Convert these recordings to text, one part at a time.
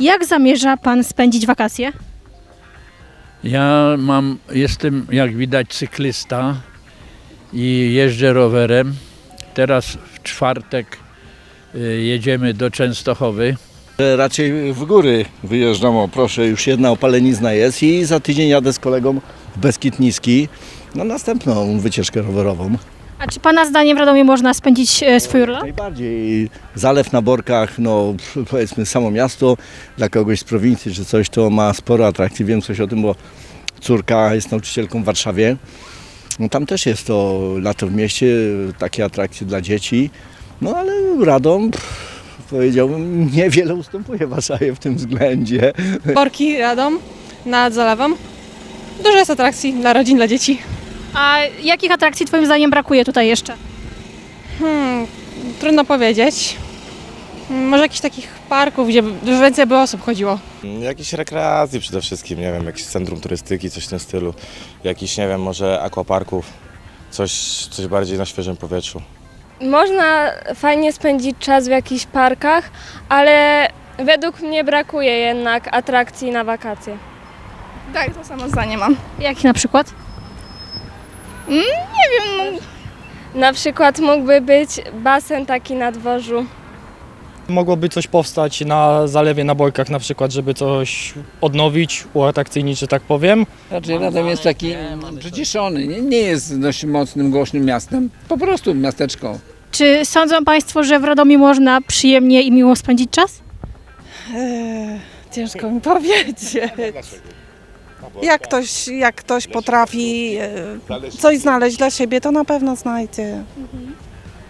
Jak zamierza Pan spędzić wakacje? Ja mam, jestem jak widać cyklysta i jeżdżę rowerem. Teraz w czwartek y, jedziemy do Częstochowy. E, Raczej w góry wyjeżdżam, o proszę, już jedna opalenizna jest i za tydzień jadę z kolegą w Beskid Niski na następną wycieczkę rowerową. A czy Pana zdaniem w Radomiu można spędzić e, swój urlop? Najbardziej zalew na Borkach, no powiedzmy samo miasto dla kogoś z prowincji czy coś, to ma sporo atrakcji. Wiem coś o tym, bo córka jest nauczycielką w Warszawie. No, tam też jest to lato w mieście, takie atrakcje dla dzieci. No ale Radom, pff, powiedziałbym, niewiele ustępuje Warszawie w tym względzie. Borki Radom nad zalewem. Dużo jest atrakcji dla rodzin, dla dzieci. A jakich atrakcji Twoim zdaniem brakuje tutaj jeszcze? Hmm, trudno powiedzieć. Hmm, Może jakichś takich parków, gdzie dużo więcej by osób chodziło. Jakieś rekreacje przede wszystkim, nie wiem, jakieś centrum turystyki, coś w tym stylu. Jakiś, nie wiem, może aquaparków, coś, coś bardziej na świeżym powietrzu. Można fajnie spędzić czas w jakichś parkach, ale według mnie brakuje jednak atrakcji na wakacje. Tak, to samo zdanie mam. Jakich na przykład? Na przykład mógłby być basen taki na dworzu. Mogłoby coś powstać na zalewie, na bojkach na przykład, żeby coś odnowić, uatrakcyjnić, że tak powiem. Raczej Radom jest taki przyciszony, nie, nie jest dość mocnym, głośnym miastem. Po prostu miasteczko. Czy sądzą Państwo, że w Radomiu można przyjemnie i miło spędzić czas? Ciężko mi powiedzieć. Jak ktoś, jak ktoś potrafi e, coś znaleźć dla siebie, to na pewno znajdzie.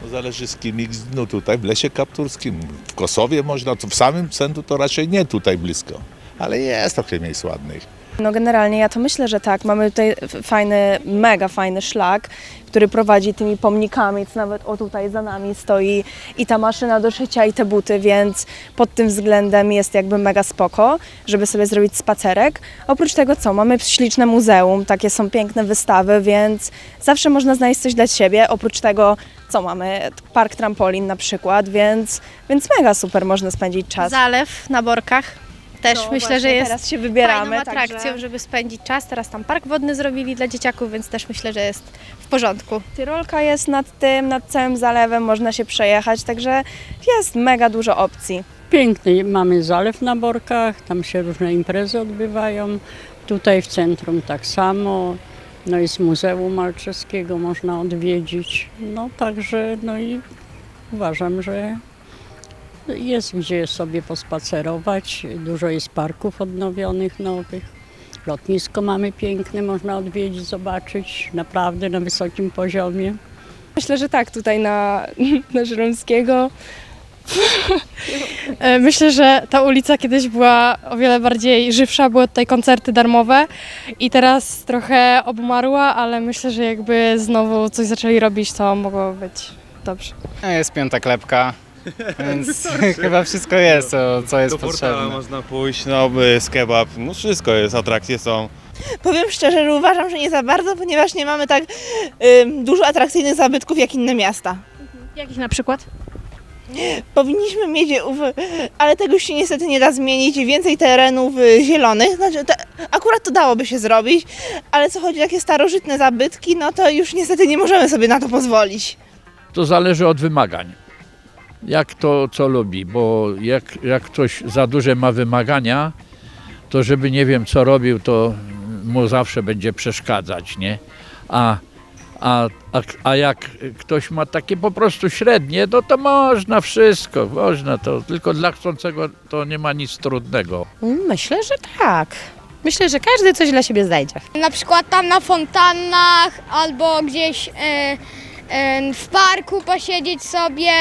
No Zależy z kim, i- no tutaj w Lesie Kapturskim, w Kosowie można, w samym centrum to raczej nie tutaj blisko, ale jest trochę miejsc ładnych. No generalnie ja to myślę, że tak. Mamy tutaj fajny, mega fajny szlak, który prowadzi tymi pomnikami, co nawet o tutaj za nami stoi i ta maszyna do szycia i te buty, więc pod tym względem jest jakby mega spoko, żeby sobie zrobić spacerek. Oprócz tego co, mamy śliczne muzeum, takie są piękne wystawy, więc zawsze można znaleźć coś dla siebie. Oprócz tego co mamy, park trampolin na przykład, więc, więc mega super można spędzić czas. Zalew na Borkach. Też No myślę, że jest teraz się wybieramy, fajną atrakcją, także- żeby spędzić czas. Teraz tam park wodny zrobili dla dzieciaków, więc też myślę, że jest w porządku. Tyrolka jest nad tym, nad całym zalewem, można się przejechać, także jest mega dużo opcji. Piękny mamy zalew na Borkach, tam się różne imprezy odbywają. Tutaj w centrum tak samo. No i z Muzeum Malczewskiego można odwiedzić. No także, no i uważam, że jest gdzie sobie pospacerować. Dużo jest parków odnowionych, nowych. Lotnisko mamy piękne, można odwiedzić, zobaczyć naprawdę na wysokim poziomie. Myślę, że tak, tutaj na, na Żeromskiego. E, Myślę, że ta ulica kiedyś była o wiele bardziej żywsza, były tutaj koncerty darmowe i teraz trochę obumarła, ale myślę, że jakby znowu coś zaczęli robić, to mogło być dobrze. Jest piąta klepka, więc chyba wszystko jest, co, co jest Do portala potrzebne. można pójść, no z kebab, no wszystko jest, atrakcje są. Powiem szczerze, że uważam, że nie za bardzo, ponieważ nie mamy tak dużo atrakcyjnych zabytków jak inne miasta. Jakich na przykład? Powinniśmy mieć, ale tego się niestety nie da zmienić, więcej terenów y, zielonych. Znaczy, to, akurat to dałoby się zrobić, ale co chodzi o takie starożytne zabytki, no to już niestety nie możemy sobie na to pozwolić. To zależy od wymagań. Jak to co lubi, bo jak, jak ktoś za duże ma wymagania, to żeby nie wiem co robił, to mu zawsze będzie przeszkadzać, nie? A, a, a, a jak ktoś ma takie po prostu średnie, no to można wszystko, można to, tylko dla chcącego to nie ma nic trudnego. Myślę, że tak. Myślę, że każdy coś dla siebie znajdzie. Na przykład tam na fontannach albo gdzieś e, e, w parku posiedzieć sobie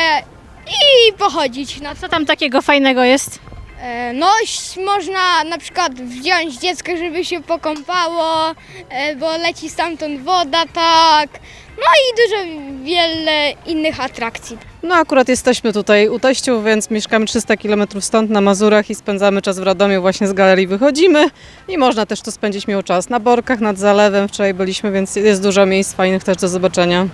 i pochodzić. No, Co tam takiego fajnego jest? e, no ś- można na przykład wziąć dziecko, żeby się pokąpało, e, bo leci stamtąd woda, tak. No i dużo wiele innych atrakcji. No akurat jesteśmy tutaj u teściów, więc mieszkamy 300 km stąd na Mazurach i spędzamy czas w Radomiu, właśnie z galerii wychodzimy i można też tu spędzić miło czas. Na Borkach, nad zalewem wczoraj byliśmy, więc jest dużo miejsc fajnych też do zobaczenia.